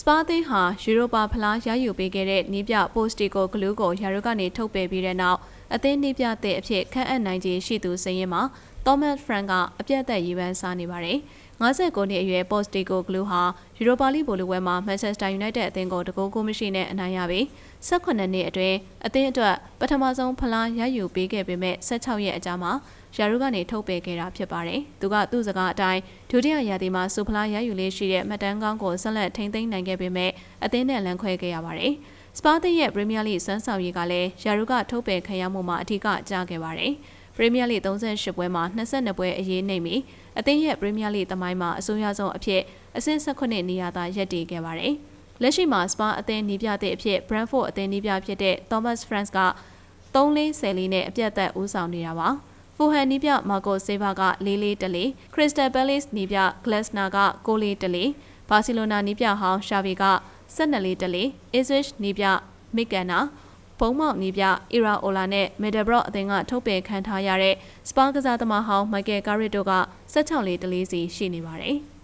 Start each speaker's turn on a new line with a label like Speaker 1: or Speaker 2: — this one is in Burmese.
Speaker 1: စပါးအသင်းဟာယူရိုပါဖလားရယူပေးခဲ့တဲ့နီးပြပိုစတီကိုဂလူးကိုယာရုကနေထုတ်ပယ်ပြီးတဲ့နောက် အသင်းနီးပြတဲ့အဖြစ်ခန့်အပ်နိုင်ခြင်းရှိသူစရင်မှာသောမတ်ဖရန်ကအပြတ်သက်ရေးပန်းစားနေပါတယ်။59နှစ်အရွယ်ပိုစတီကိုဂလူးဟာယူရိုပါလိဘိုလူဝဲမှာမန်ချက်စတာယူနိုက်တက်အသင်းကိုတကူကိုမရှိနဲ့အနိုင်ရပြီး18နှစ်အတွင်းအသင်းအတွက်ပထမဆုံးဖလားရယူပေးခဲ့ပေမဲ့16ရက်အကြာမှာယာရုကနေထုတ်ပယ်ခဲ့တာဖြစ်ပါတယ်။သူကသူ့စကားအတိုင်းဒုတိယရာသီမှာစူဖလားရယူလေးရှိတဲ့မှတ်တမ်းကောင်းကိုဆက်လက်ထိန်းသိမ်းနိုင်ခဲ့ပေမဲ့အသင်းနဲ့လမ်းခွဲခဲ့ရပါတယ်။ စပါးသင်းရဲ့ပရီးမီးယားလိစွမ်းဆောင်ရည်ကလည်းယာရုကထုတ်ပယ်ခံရမှုမှာအထူးကကြားခဲ့ပါတယ်။ပရီးမီးယားလိ38ပွဲမှာ22ပွဲအရေးနှိပ်ပြီးအသင်းရဲ့ပရီးမီးယားလိသမိုင်းမှာအဆိုးရွားဆုံးအဖြစ်အဆင့်18နေရာသာရပ်တည်ခဲ့ပါတယ်။လက်ရှိမှာစပါအသင်းနီးပြတဲ့အဖြစ် Brentford အသင်းနီးပြဖြစ်တဲ့ Thomas France က3-4လေးနဲ့အပြတ်သက်ဦးဆောင်နေတာပါ။ဖူဟန်နီးပြမာကိုဆေးဗာက၄လေးတလေးခရစ္စတယ်ဘဲလစ်နီးပြဂလက်စနာက9လေးတလေးဘာစီလိုနာနီးပြဟောင်းရှာဗီက 12လေးတလေးအစ်ဝစ်နီးပြမစ်ကန်နာဘုံမောက်နီးပြအီရာအိုလာနဲ့မီဒဘရော့အသင်းကထုတ်ပယ်ခံထားရတဲ့စပါကစားသမားဟောင်းမိုက်ကယ်ကာရစ်တို့က16လေးတလေးစီရှိနေပါတယ်။